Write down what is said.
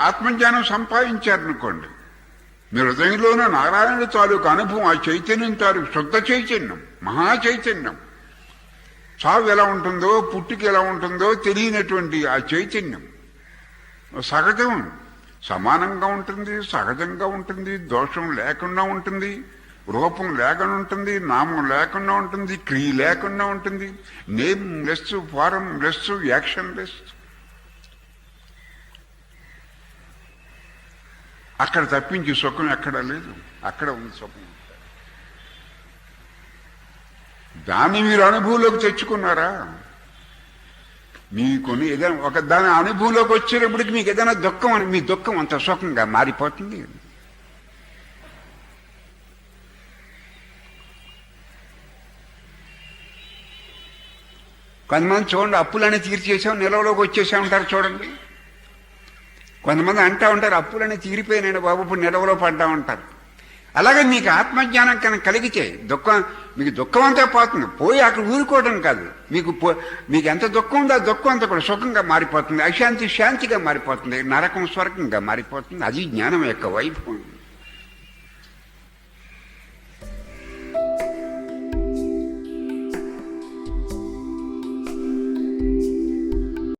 ఆత్మజ్ఞానం సంపాదించారనుకోండి. మీ హృదయంలోనే నారాయణ తాలూకు అనుభవం ఆ చైతన్యం తాలూకు శుద్ధ చైతన్యం మహా చైతన్యం. చావు ఎలా ఉంటుందో పుట్టుకి ఎలా ఉంటుందో తెలియనటువంటి ఆ చైతన్యం. సహజం. సమానంగా ఉంటుంది సహజంగా ఉంటుంది దోషం లేకుండా ఉంటుంది రూపం లేకుండా ఉంటుంది నామం లేకుండా ఉంటుంది క్రియ లేకుండా ఉంటుంది. Name less form less action less అక్కడ తప్పించి సుఖం ఎక్కడ లేదు. అక్కడ ఉంది సుఖం. దాన్ని మీరు అనుభవంలోకి తెచ్చుకున్నారా? మీకుని ఏదైనా ఒక దాని అనుభవంలోకి వచ్చేటప్పటికి మీకు ఏదైనా దుఃఖం అని మీ దుఃఖం అంత సుఖంగా మారిపోతుంది. కొంతమంది చూడండి అప్పులన్నీ తీర్చేసాం నిలవలోకి వచ్చేసామంటారు చూడండి. కొంతమంది అంటూ ఉంటారు అప్పులన్నీ తీరిపోయినాడు బాబు ఇప్పుడు నిలవలో పడ్డా ఉంటారు. అలాగే మీకు ఆత్మజ్ఞానం కనుక కలిగితే దుఃఖం మీకు దుఃఖం అంతా పోతుంది. పోయి అక్కడ ఊరుకోవడం కాదు. మీకు పో మీకు ఎంత దుఃఖం ఉందో ఆ దుఃఖం అంతా కూడా సుఖంగా మారిపోతుంది అశాంతి శాంతిగా మారిపోతుంది నరకం స్వర్గంగా మారిపోతుంది. అది జ్ఞానం యొక్క వైభవం.